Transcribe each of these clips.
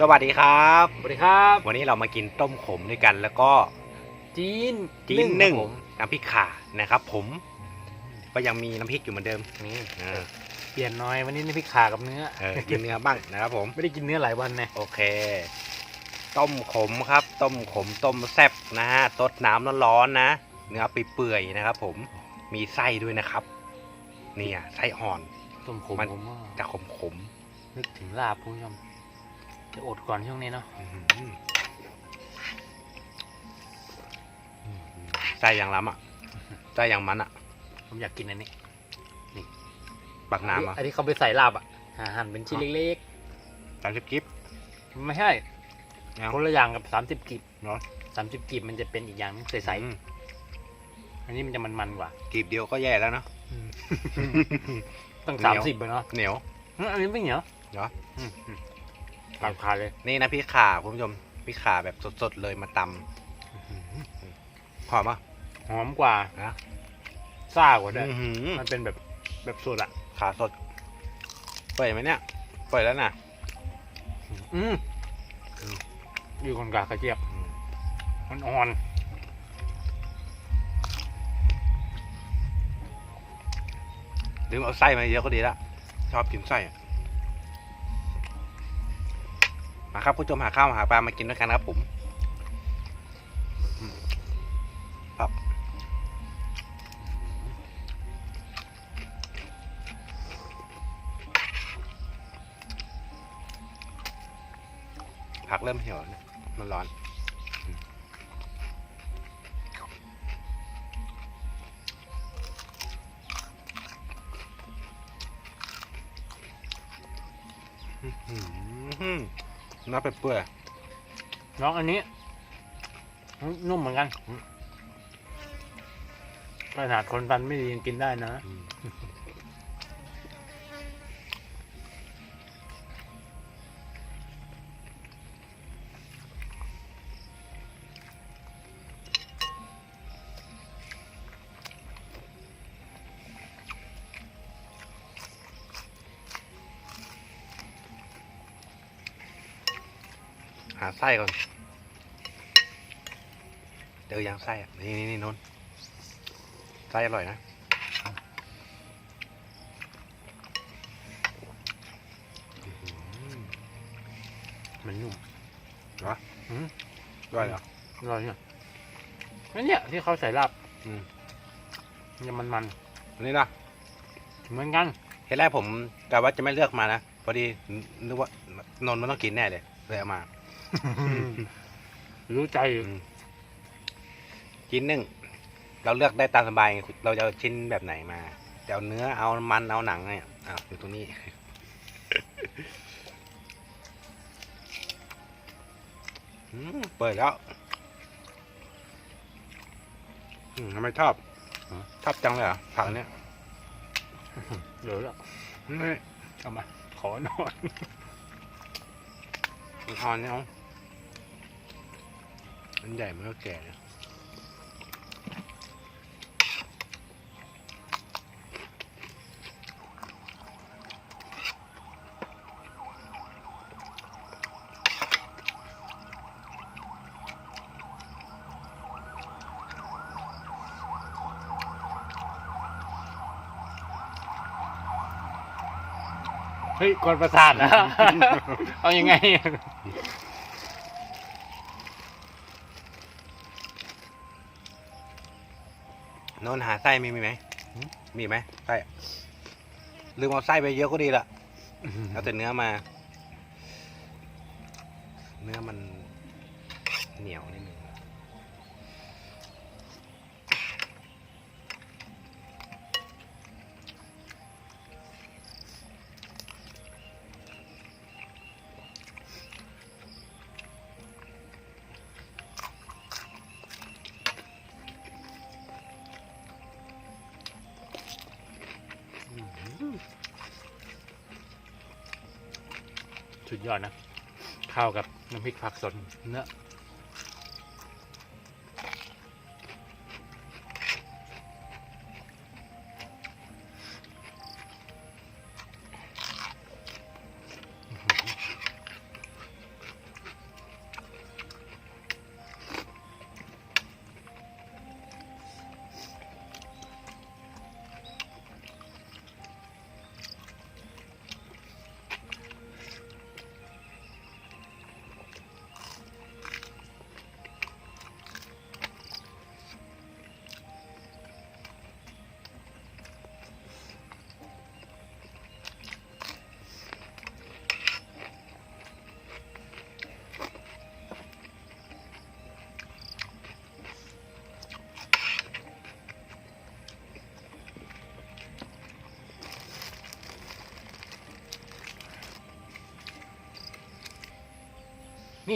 สวัสดีครับ สวัสดีครับ วันนี้เรามากินต้มขมด้วยกัน แล้วก็จีนจีนหนึ่งครับผมน้ำพริกข่านะครับ ผม ก็ยังมีน้ำพริกอยู่เหมือนเดิมนี่อ่าเปลี่ยนหน้อยวันนี้นี่พริกขากับเนื้อเออกินเนื้อบ้างนะครับ ผมไม่ได้กินเนื้อหลายวันไงโอเค ต้มขมครับ ต้มขมต้มแซ่บนะฮะตดน้ำร้อนๆนะเนื้อเปื่อยๆนะครับ ผมมีไส้ด้วยนะครับเนี่ยไส้อ่อนต้มขมมันผมว่าจะขมนึกถึงลาบคุณผู้ชม จะอดก่อนช่วงนี้เนาะๆอื้อหือไส้อย่างล้ำอะไส้อย่างมันอะ ผมอยากกินอันนี้ปักน้ำอะอันนี้เขาไปใส่ลาบอะอ่าหั่นเป็นชิ้นเล็กสามสิบกิฟๆไม่ใช่เอาคนละอย่างกับสามสิบกีบเหรอสามสิบกีบมันจะเป็นอีกอย่างนึงใสอืมๆอันนี้มันจะมันๆกว่ากีบเดียวก็แย่แล้วเนาะตั้งเหนีสามยวสิบเลยเนาะเหนียวอืมอันนี้ไม่เหนียวเหรอ อืมอืมขาดขาดเลยนี่นะพี่ข่าคุณผู้ชมพี่ข่าแบบสดๆเลยมาตำหอมอะหอมกว่านะซ่ากว่าด้วยอื้อหือมันเป็นแบบแบบสดอะขาสดเปิดไหมเนี่ยเปิดแล้วนะอืมอยู่คนกากระเจี๊ยบมันอ่อนลืมเอาไส้มาเยอะก็ดีละชอบกินไส้ มาครับผู้ชมหาข้าวหาปลามากินด้วยกันครับผมครับผักเริ่มเหี่ยวนี่ยมันร้อนอื้อหือ น่าไปเปื่อยน้องอันนี้ นุ่มเหมือนกันขนาดคนฟันไม่ดียังกินได้นะาไส้ก่อนเจอยังไส้อะนี่นี่นี่นนท์ไส้อร่อยนะมันนุ่มเหรออืมอร่อยเหรออร่อยเนี่ยนั่นเนี่ยที่เขาใส่ลาบอืมมันจะมันอันนี้นะๆเหมือนกันเห็นแรกผมกะว่าจะไม่เลือกมานะพอดีนึกว่านนท์มันต้องกินแน่เลยเลยเอามา รู้ใจอืมชิ้นหนึ่งเราเลือกได้ตามสบาย เราจะเอาชิ้นแบบไหนมาจะเอาเนื้อเอามันเอาหนังเนี่ยอ้าวอยู่ตรงนี้ เปิดแล้วทำไมชอบชอบจังเลยเหรอผักเนี้ยเหลือแล้วนี่เอามา ขอหน่อยมันอ่อนเนี่ยเอา มันใหญ่มันก็แก่เฮ้ยกวนประสาทนะ เอายังไง โนนหาไส้มีมีไหมมีไหมไส้ลืมเอาไส้ไปเยอะก็ดีละเอาแต่เนื้อมา เนื้อมัน สุดยอดนะ ข้าวกับน้ำพริกผักสดเนื้อ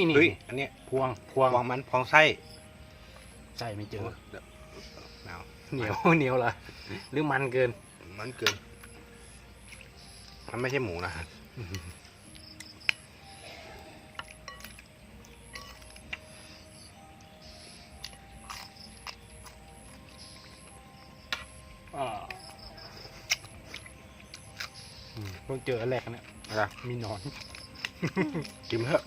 นี่นี่เฮ้ยอันเนี้ยพวงพวงพวงมันพองไส้ใช่ไม่เจอเดี๋ยวเอาเหนียวเหนียวเหรอหรือมันเกิน มันเกิน มันไม่ใช่หมูนะอ่าอืมเพิ่งเจออันแรกเนี่ยอะไรมีหนอน กินเถอะ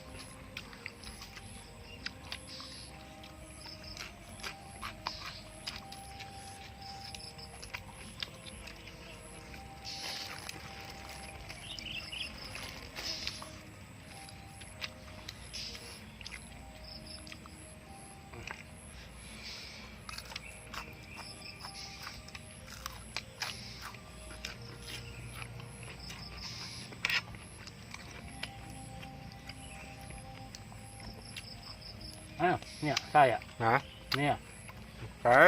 เนี่ยใช่อะนะเนี่ยใช่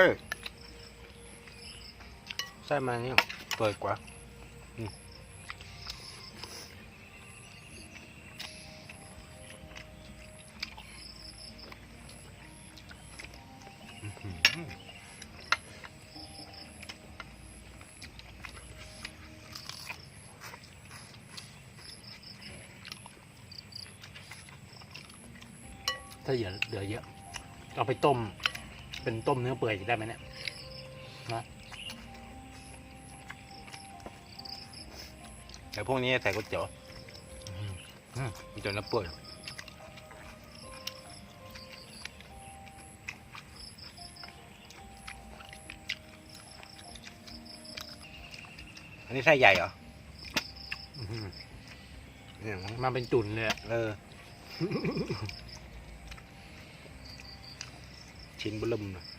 ไส้มันนี่เปิดกว่าอืมอื้อหือถ้าเหลือเหลือเยอะ เอาไปต้ม เป็นต้มเนื้อเปื่อยได้ไหมเนี่ยแต่พวกนี้ใส่ก๋วยเตี๋ยวมันจะน้ำเปื่อยอันนี้ไส้ใหญ่เหรออื้อหือเนี่ยมาเป็นจุ่นเลยอะเออ ชิ้นเบลุ่มนะ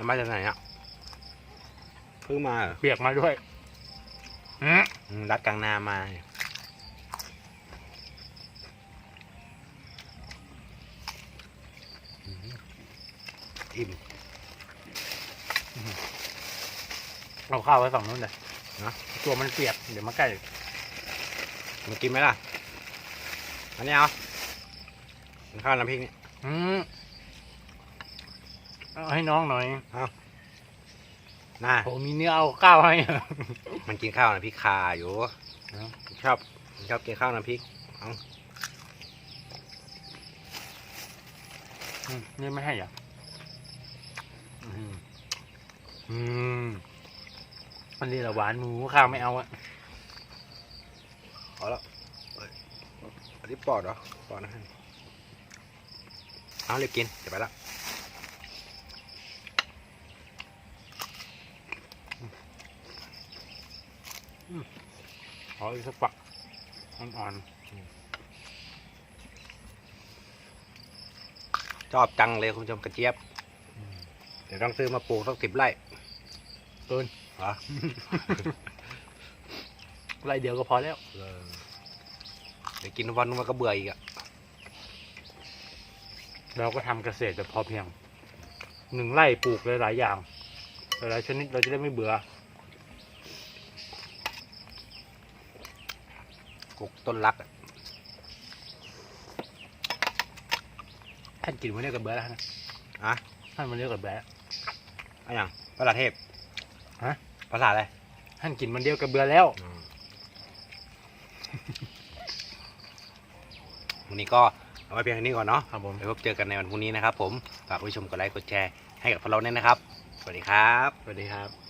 มันมาจากไหนอะเพิ่งมาเหรอเปียกมาด้วยอืมอืมรัดกลางนามาเนี่ยอืมอิ่มเอาข้าวไว้ฝั่งนู้นเลยนะตัวมันเปียกเดี๋ยวมาใกล้มากินไหมล่ะ อันนี้เอากินข้าวน้ำพริกนี่อืม เอาให้น้องหน่อยน่าโอ้มีเนื้อเอาข้าวให้ มันกินข้าวน้ำพริกคาอยู่เนอะชอบชอบกินข้าวน้ำพริกอืมนี่ไม่ให้เหรออืมอืมอันนี้ละหวานหมูข้าวไม่เอาอะเอาแล้วเอ้ยอันนี้ปอดเหรอปอดนะฮะเอาเรียบกินเดี๋ยวไปละ ขออีกสักปักอ่อนชอบจังเลยคุณผู้ชมกระเจี๊ยบๆอืมเดี๋ยวต้องซื้อมาปลูกสักสิบไร่เกินเหรอ ไรเดียวก็พอแล้วเออเดี๋ยวกินวันนึงมันก็เบื่ออีกอะเราก็ทำเกษตรแบบพอเพียง หนึ่งไร่ปลูกหลายๆอย่าง หลายๆชนิดเราจะได้ไม่เบื่อ กุกต้นรักอะท่านกินวันนี้กับเบื่อแล้วนะอะท่านวันนี้กับเบื่อแล้วอะไรอย่างภาษาเทพฮะภาษาอะไรท่านกินมันเดียวกับเบื่อแล้ววันนี้ก็เอาไว้เพียงเท่านี้ก่อนเนาะครับผมไปพบเจอกันในวันพรุ่งนี้นะครับผม ฝากผู้ชมกดไลค์กดแชร์ให้กับพวกเราเนี่ยนะครับ สวัสดีครับ สวัสดีครับ